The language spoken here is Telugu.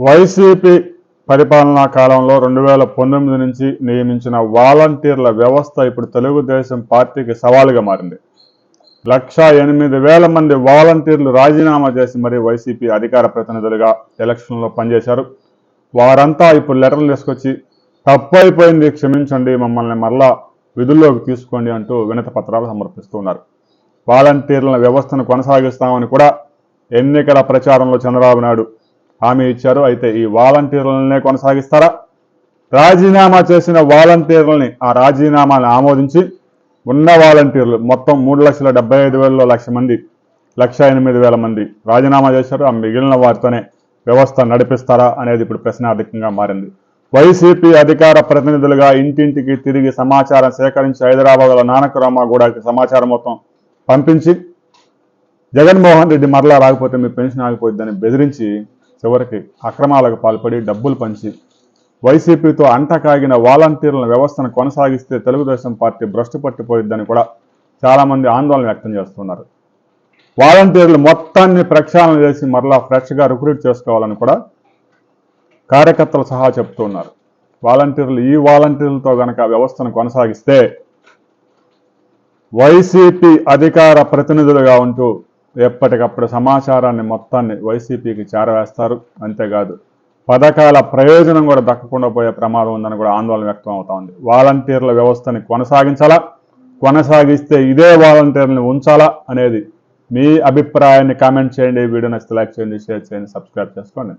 వైసీపీ పరిపాలనా కాలంలో రెండు వేల పంతొమ్మిది నుంచి నియమించిన వాలంటీర్ల వ్యవస్థ ఇప్పుడు తెలుగుదేశం పార్టీకి సవాలుగా మారింది. లక్ష ఎనిమిది వేల మంది వాలంటీర్లు రాజీనామా చేసి మరి వైసీపీ అధికార ప్రతినిధులుగా ఎలక్షన్లో పనిచేశారు. వారంతా ఇప్పుడు లెటర్లు తీసుకొచ్చి తప్పు అయిపోయింది క్షమించండి మమ్మల్ని మరలా విధుల్లోకి తీసుకోండి అంటూ వినత పత్రాలు సమర్పిస్తున్నారు వాలంటీర్ల వ్యవస్థను కొనసాగిస్తామని కూడా ఎన్నికల ప్రచారంలో చంద్రబాబు నాయుడు హామీ ఇచ్చారు. అయితే ఈ వాలంటీర్లనే కొనసాగిస్తారా? రాజీనామా చేసిన వాలంటీర్లని ఆ రాజీనామాని ఆమోదించి ఉన్న వాలంటీర్లు మొత్తం మూడు లక్షల డెబ్బై ఐదు వేలలో లక్ష మంది లక్ష ఎనిమిది వేల మంది రాజీనామా చేశారు. ఆ మిగిలిన వారితోనే వ్యవస్థ నడిపిస్తారా అనేది ఇప్పుడు ప్రశ్నార్థకంగా మారింది. వైసీపీ అధికార ప్రతినిధులుగా ఇంటింటికి తిరిగి సమాచారం సేకరించి హైదరాబాద్లో నానకరామగూడకి సమాచారం మొత్తం పంపించి జగన్మోహన్ రెడ్డి మరలా రాకపోతే మీ పెన్షన్ ఆగిపోద్దని బెదిరించి చివరికి అక్రమాలకు పాల్పడి డబ్బులు పంచి వైసీపీతో అంటకాగిన వాలంటీర్ల వ్యవస్థను కొనసాగిస్తే తెలుగుదేశం పార్టీ భ్రష్టు పట్టిపోయిద్దని కూడా చాలామంది ఆందోళన వ్యక్తం చేస్తున్నారు. వాలంటీర్లు మొత్తాన్ని ప్రక్షాళన చేసి మరలా ఫ్రెష్గా రిక్రూట్ చేసుకోవాలని కూడా కార్యకర్తలు సహా చెప్తున్నారు వాలంటీర్లు ఈ వాలంటీర్లతో గనక వ్యవస్థను కొనసాగిస్తే వైసీపీ అధికార ప్రతినిధులుగా ఉంటూ ఎప్పటికప్పుడు సమాచారాన్ని మొత్తాన్ని వైసీపీకి చేరవేస్తారు. అంతేకాదు పథకాల ప్రయోజనం కూడా దక్కకుండా పోయే ప్రమాదం ఉందని కూడా ఆందోళన వ్యక్తం అవుతా ఉంది. వాలంటీర్ల వ్యవస్థని కొనసాగించాలా? కొనసాగిస్తే ఇదే వాలంటీర్ని ఉంచాలా? అనేది మీ అభిప్రాయాన్ని కామెంట్ చేయండి. వీడియో నచ్చితే లైక్ చేయండి షేర్ చేయండి సబ్స్క్రైబ్ చేసుకోండి.